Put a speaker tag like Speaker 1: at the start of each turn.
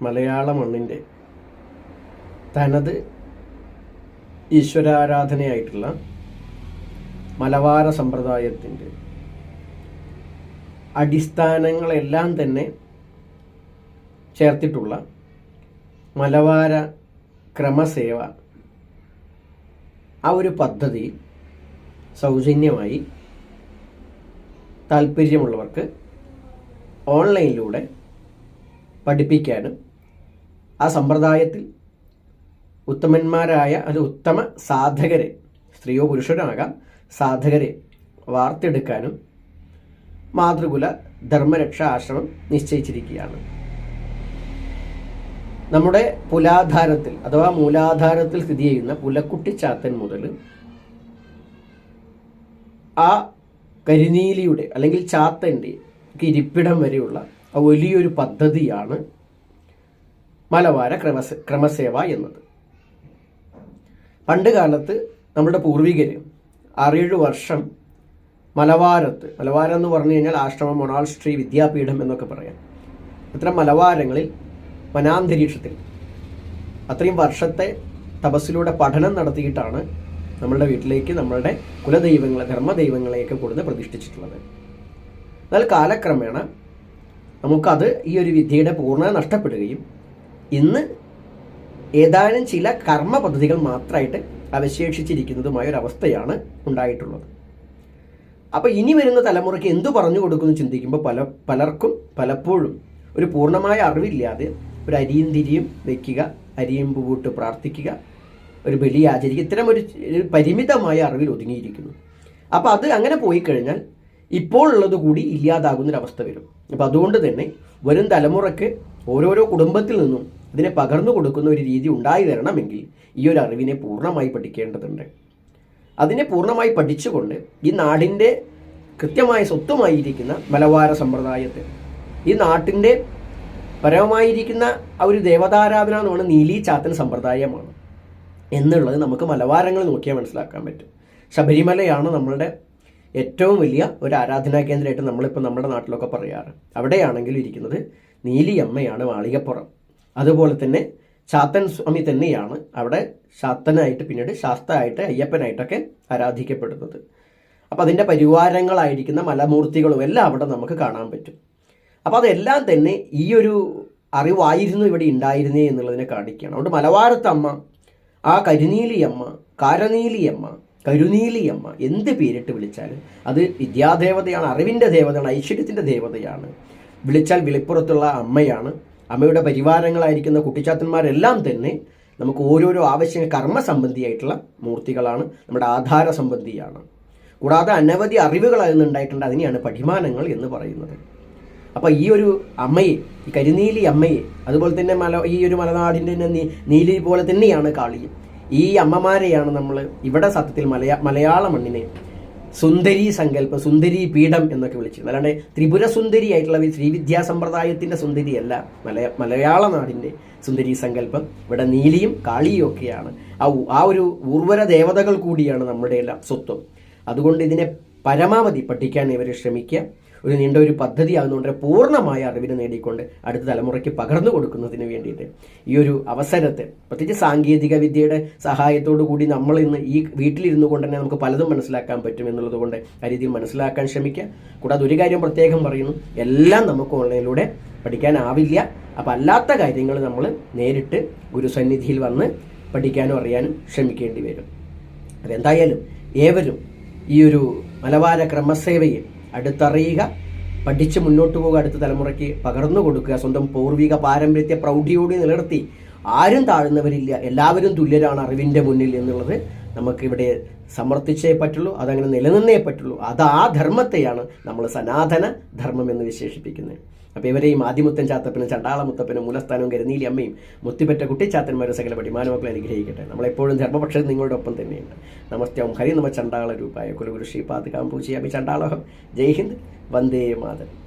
Speaker 1: മലയാള മണ്ണിന്റെ തനത് ഈശ്വരാരാധനയായിട്ടുള്ള മലബാര സമ്പ്രദായത്തിന്റെ അടിസ്ഥാനങ്ങളെല്ലാം തന്നെ ചേർത്തിട്ടുള്ള മലബാര ക്രമസേവ ആ ഒരു പദ്ധതി സൗജന്യമായി താല്പര്യമുള്ളവർക്ക് ഓൺലൈനിലൂടെ പഠിപ്പിക്കാനും ആ സമ്പ്രദായത്തിൽ ഉത്തമന്മാരായ അത് ഉത്തമ സാധകരെ സ്ത്രീയോ പുരുഷനോ ആകാം സാധകരെ വാർത്തെടുക്കാനും മാതൃകുല ധർമ്മരക്ഷാ ആശ്രമം നിശ്ചയിച്ചിരിക്കുകയാണ്. നമ്മുടെ പുലാധാരത്തിൽ അഥവാ മൂലാധാരത്തിൽ സ്ഥിതി ചെയ്യുന്ന പുലക്കുട്ടി പുലക്കുട്ടിച്ചാത്തൻ മുതൽ ആ കരിനീലിയുടെ അല്ലെങ്കിൽ ചാത്തന്റെ ഇരിപ്പിടം വരെയുള്ള വലിയൊരു പദ്ധതിയാണ് മലബാര ക്രമസ ക്രമസേവ എന്നത്. പണ്ട് കാലത്ത് നമ്മുടെ പൂർവികർ ആറേഴ് വർഷം മലബാരത്ത് മലബാരം എന്ന് പറഞ്ഞു കഴിഞ്ഞാൽ ആശ്രമം മൊണാൾ ശ്രീ വിദ്യാപീഠം എന്നൊക്കെ പറയാം. ഇത്തരം മലബാരങ്ങളിൽ വനാന്തരീക്ഷത്തിൽ അത്രയും വർഷത്തെ തപസ്സിലൂടെ പഠനം നടത്തിയിട്ടാണ് നമ്മളുടെ വീട്ടിലേക്ക് നമ്മളുടെ കുലദൈവങ്ങളെ ധർമ്മദൈവങ്ങളെയൊക്കെ കൊടുത്ത് പ്രതിഷ്ഠിച്ചിട്ടുള്ളത്. എന്നാൽ കാലക്രമേണ നമുക്കത് ഈ ഒരു വിദ്യയുടെ പൂർണത നഷ്ടപ്പെടുകയും ഇന്ന് ഏതാനും ചില കർമ്മ പദ്ധതികൾ മാത്രമായിട്ട് അവശേഷിച്ചിരിക്കുന്നതുമായ ഒരു അവസ്ഥയാണ് ഉണ്ടായിട്ടുള്ളത്. അപ്പോൾ ഇനി വരുന്ന തലമുറയ്ക്ക് എന്തു പറഞ്ഞു കൊടുക്കുമെന്ന് ചിന്തിക്കുമ്പോൾ പല പലർക്കും പലപ്പോഴും ഒരു പൂർണമായ അറിവില്ലാതെ ഒരു അരിയും തിരിയും വെക്കുക അരിയും പൂവിട്ട് പ്രാർത്ഥിക്കുക ഒരു ബലി ആചരിക്കുക ഇത്തരം ഒരു പരിമിതമായ അറിവിൽ ഒതുങ്ങിയിരിക്കുന്നു. അപ്പോൾ അത് അങ്ങനെ പോയി കഴിഞ്ഞാൽ ഇപ്പോൾ ഉള്ളത് കൂടി ഇല്ലാതാകുന്നൊരവസ്ഥ വരും. അപ്പോൾ അതുകൊണ്ട് തന്നെ വരും തലമുറയ്ക്ക് ഓരോരോ കുടുംബത്തിൽ നിന്നും ഇതിനെ പകർന്നു കൊടുക്കുന്ന ഒരു രീതി ഉണ്ടായി തരണമെങ്കിൽ ഈ ഒരു അറിവിനെ പൂർണമായി പഠിക്കേണ്ടതുണ്ട്. അതിനെ പൂർണമായി പഠിച്ചുകൊണ്ട് ഈ നാടിന്റെ കൃത്യമായ സ്വത്തുമായിരിക്കുന്ന മലബാര സമ്പ്രദായത്തെ ഈ നാട്ടിന്റെ പരമമായിരിക്കുന്ന ആ ഒരു ദേവതാരാധന എന്ന് പറയുന്നത് നീലി ചാത്തൻ സമ്പ്രദായമാണ് എന്നുള്ളത് നമുക്ക് മലബാരങ്ങൾ നോക്കിയാൽ മനസ്സിലാക്കാൻ പറ്റും. ശബരിമലയാണ് നമ്മളുടെ ഏറ്റവും വലിയ ഒരു ആരാധനാ കേന്ദ്രമായിട്ട് നമ്മളിപ്പോൾ നമ്മുടെ നാട്ടിലൊക്കെ പറയാറ്. അവിടെയാണെങ്കിലും ഇരിക്കുന്നത് നീലിയമ്മയാണ് മാളികപ്പുറം. അതുപോലെ തന്നെ ശാത്തൻ സ്വാമി തന്നെയാണ് അവിടെ ശാത്തനായിട്ട് പിന്നീട് ശാസ്തായിട്ട് അയ്യപ്പനായിട്ടൊക്കെ ആരാധിക്കപ്പെടുന്നത്. അപ്പോൾ അതിന്റെ പരിവാരങ്ങളായിരിക്കുന്ന മലമൂർത്തികളും എല്ലാം അവിടെ നമുക്ക് കാണാൻ പറ്റും. അപ്പോൾ അതെല്ലാം തന്നെ ഈ ഒരു അറിവായിരുന്നു ഇവിടെ ഉണ്ടായിരുന്നേ എന്നുള്ളതിനെ കാണിക്കുകയാണ്. അതുകൊണ്ട് മലവാരത്തമ്മ ആ കരിനീലിയമ്മ കാരനീലിയമ്മ കരുനീലിയമ്മ എന്ത് പേരിട്ട് വിളിച്ചാലും അത് വിദ്യാദേവതയാണ് അറിവിന്റെ ദേവതയാണ് ഐശ്വര്യത്തിന്റെ ദേവതയാണ്. വിളിച്ചാൽ വിളിപ്പുറത്തുള്ള അമ്മയാണ്. അമ്മയുടെ പരിവാരങ്ങളായിരിക്കുന്ന കുട്ടിച്ചാത്തന്മാരെല്ലാം തന്നെ നമുക്ക് ഓരോരോ ആവശ്യ കർമ്മ സംബന്ധിയായിട്ടുള്ള മൂർത്തികളാണ് നമ്മുടെ ആധാര സംബന്ധിയാണ് കൂടാതെ അനവധി അറിവുകൾ അതിനുണ്ടായിട്ടുണ്ട് അതിനെയാണ് പഠിമാനങ്ങൾ എന്ന് പറയുന്നത്. അപ്പോൾ ഈ ഒരു അമ്മയെ ഈ കരിനീലി അമ്മയെ അതുപോലെ തന്നെ മല ഈ ഒരു മലനാടിന്റെ തന്നെ നീലി പോലെ തന്നെയാണ് കാളിയും ഈ അമ്മമാരെയാണ് നമ്മൾ ഇവിടെ സത്യത്തിൽ മലയാ മലയാള മണ്ണിനെ സുന്ദരി സങ്കല്പം സുന്ദരി പീഠം എന്നൊക്കെ വിളിച്ചിരുന്നു. അല്ലാണ്ട് ത്രിപുര സുന്ദരി ആയിട്ടുള്ള ശ്രീവിദ്യാ സമ്പ്രദായത്തിന്റെ സുന്ദരിയല്ല മലയ മലയാള നാടിന്റെ സുന്ദരി സങ്കല്പം ഇവിടെ നീലിയും കാളിയും ഒക്കെയാണ്. ആ ആ ഒരു ഉർവര ദേവതകൾ കൂടിയാണ് നമ്മുടെ എല്ലാം സ്വത്വം. അതുകൊണ്ട് ഇതിനെ പരമാവധി പഠിക്കാൻ ഇവർ ശ്രമിക്കുക. ഒരു നീണ്ട ഒരു പദ്ധതി ആകുന്നുകൊണ്ട് പൂർണമായ അറിവിനെ നേടിക്കൊണ്ട് അടുത്ത തലമുറയ്ക്ക് പകർന്നു കൊടുക്കുന്നതിന് വേണ്ടിയിട്ട് ഈ ഒരു അവസരത്തെ പ്രത്യേകിച്ച് സാങ്കേതിക വിദ്യയുടെ സഹായത്തോടു കൂടി നമ്മൾ ഇന്ന് ഈ വീട്ടിലിരുന്നു കൊണ്ട് തന്നെ നമുക്ക് പലതും മനസ്സിലാക്കാൻ പറ്റും എന്നുള്ളത് കൊണ്ട് ആ രീതിയിൽ മനസ്സിലാക്കാൻ ശ്രമിക്കുക. കൂടാതെ ഒരു കാര്യം പ്രത്യേകം പറയുന്നു എല്ലാം നമുക്ക് ഓൺലൈനിലൂടെ പഠിക്കാനാവില്ല. അപ്പം അല്ലാത്ത കാര്യങ്ങൾ നമ്മൾ നേരിട്ട് ഗുരുസന്നിധിയിൽ വന്ന് പഠിക്കാനും അറിയാനും ശ്രമിക്കേണ്ടി വരും. അതെന്തായാലും ഏവരും ഈ ഒരു മലബാര ക്രമസേവയെ അടുത്തറിയുക പഠിച്ച് മുന്നോട്ട് പോകുക അടുത്ത തലമുറയ്ക്ക് പകർന്നു കൊടുക്കുക സ്വന്തം പൂർവിക പാരമ്പര്യത്തെ പ്രൗഢിയോടെ നിലനിർത്തി. ആരും താഴ്ന്നവരില്ല എല്ലാവരും തുല്യരാണ് അറിവിന്റെ മുന്നിൽ എന്നുള്ളത് നമുക്കിവിടെ സമർത്ഥിച്ചേ പറ്റുള്ളൂ അതങ്ങനെ നിലനിന്നേ പറ്റുള്ളൂ. അത് ആ ധർമ്മത്തെയാണ് നമ്മൾ സനാതന ധർമ്മം എന്ന് വിശേഷിപ്പിക്കുന്നത്. അപ്പോൾ ഇവരെയും ആദിമുത്തൻ ചാത്തപ്പനും ചണ്ടാള മുത്തപ്പനും മൂലസ്ഥാനവും കരുനീലി അമ്മയും മുത്തിപ്പറ്റ കുട്ടിച്ചാത്തന്മാരും സകല പടിമാനമക്കളെ അനുഗ്രഹിക്കട്ടെ. നമ്മളെപ്പോഴും ധർമ്മപക്ഷത്തിൽ നിങ്ങളുടെ ഒപ്പം തന്നെയുണ്ട് നമസ്തേ ഹരി നമ ചണ്ടാള രൂപായ കുലഗുരു ശ്രീപാദ് പൂജയാമി ചണ്ടാളഹം. ജയ് ഹിന്ദ്. വന്ദേ മാതരം.